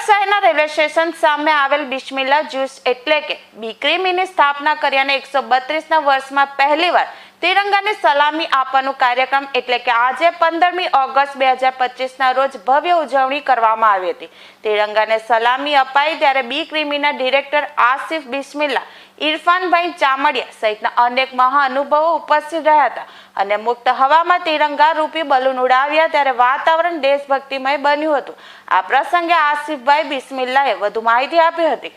Station સામે આવેલ Bismillah juice એટલે કે બીક્રીમીની સ્થાપના કર્યાને એકસો બત્રીસના વર્ષમાં પહેલીવાર તિરંગાને સલામી આપવાનું કાર્યક્રમ એટલે કે આજે પંદરમી ઓગસ્ટ બે હજાર પચીસના રોજ ભવ્ય ઉજવણી કરવામાં આવી હતી. તિરંગાને સલામી અપાઈ ત્યારે બી ક્રીમીના ડિરેક્ટર આસિફ બિસ્મિલ્લા ઇરફાનભાઈ ચામડિયા સહિતના અનેક મહાઅનુભવો ઉપસ્થિત રહ્યા હતા અને મુક્ત હવામાં તિરંગા રૂપી બલૂન ઉડાવ્યા ત્યારે વાતાવરણ દેશભક્તિમય બન્યું હતું. આ પ્રસંગે આસિફભાઈ બિસ્મિલ્લાએ વધુ માહિતી આપી હતી.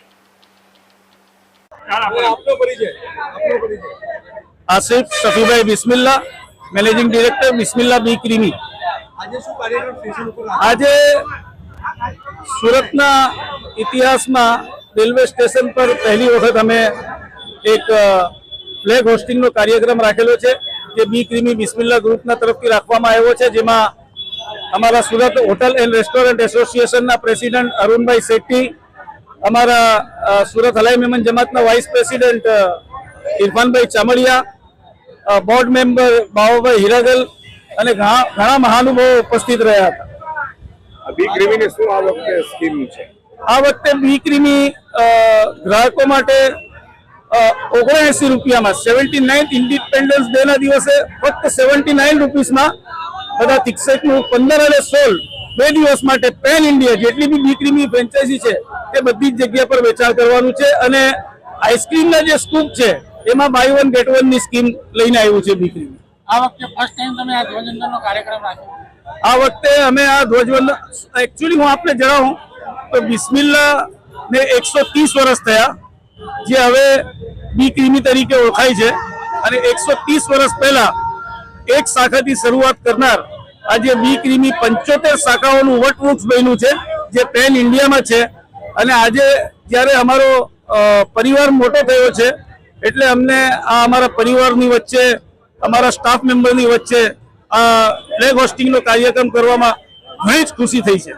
આપનો પરિચય આપનો પરિચય. Asif Shafibhai Bismilla managing director Bismilla B creamy. આજે શું કાર્યક્રમ સ્ટેશન ઉપર આજે સુરતના ઇતિહાસમાં રેલવે સ્ટેશન પર પહેલી વખત અમે એક ફ્લેગ હોસ્ટિંગનો કાર્યક્રમ રાખેલો છે જે બી ક્રીમી બિસ્મિલ્લા ગ્રુપના તરફથી રાખવામાં આવ્યો છે જેમાં અમારા સુરત હોટલ એન્ડ રેસ્ટોરન્ટ એસોસિએશનના પ્રેસિડન્ટ અરુણભાઈ શેટ્ટી અમારા Surat Halai Memon જમાતના vice president Irfanbhai Chamadia board member Bavabhai Hiragal અને ઘણા મહાનુભાવો ઉપસ્થિત રહ્યા હતા. બી ગ્રેવીની શું આ વખતે સ્કીમ છે? આ વખતે બી ક્રીમી ગ્રાહકો માટે ઓગણએસી રૂપિયામાં. સેવન્ટી નાઇન ઇન્ડિપેન્ડન્સ ડે ના દિવસે ફક્ત સેવન્ટી નાઇન રૂપીસમાં બધા તિકસેકનું પંદર અને સોળ બે દિવસ માટે પેન ઇન્ડિયા જેટલી બી બી ક્રીમી ફ્રેન્ચાઇઝી છે તે બધી જ જગ્યા પર વેચાણ કરવાનું છે અને આઈસ્ક્રીમના જે સ્કૂપ છે એમાં બાય વન ગેટ વનની સ્કીમ લઈને આવ્યું છે બી આ વખતે ફર્સ્ટ ટાઈમ તમે આ ધ્વજવંદનનો કાર્યક્રમ રાખ્યો? આ વખતે અમે આ ધ્વજવંદન એકચ્યુઅલી હું આપને જણાવું તો બિસ્મિલ્લા ને એકસો ત્રીસ વર્ષ થયા જે હવે બી ક્રીમી તરીકે ઓળખાય છે. અને એકસો ત્રીસ વર્ષ પહેલા એક શાખાથી શરૂઆત કરનાર આજે બી ક્રીમી પંચોતેર શાખાઓનું વટવૃક્ષ બન્યું છે, જે પેન ઇન્ડિયામાં છે. અને આજે જ્યારે અમારો પરિવાર મોટો થયો છે, એટલે અમને આ અમારા પરિવારની વચ્ચે, અમારા સ્ટાફ મેમ્બરની વચ્ચે આ ફ્લેગ હોસ્ટિંગનો કાર્યક્રમ કરવામાં ઘણી જ ખુશી થઈ છે.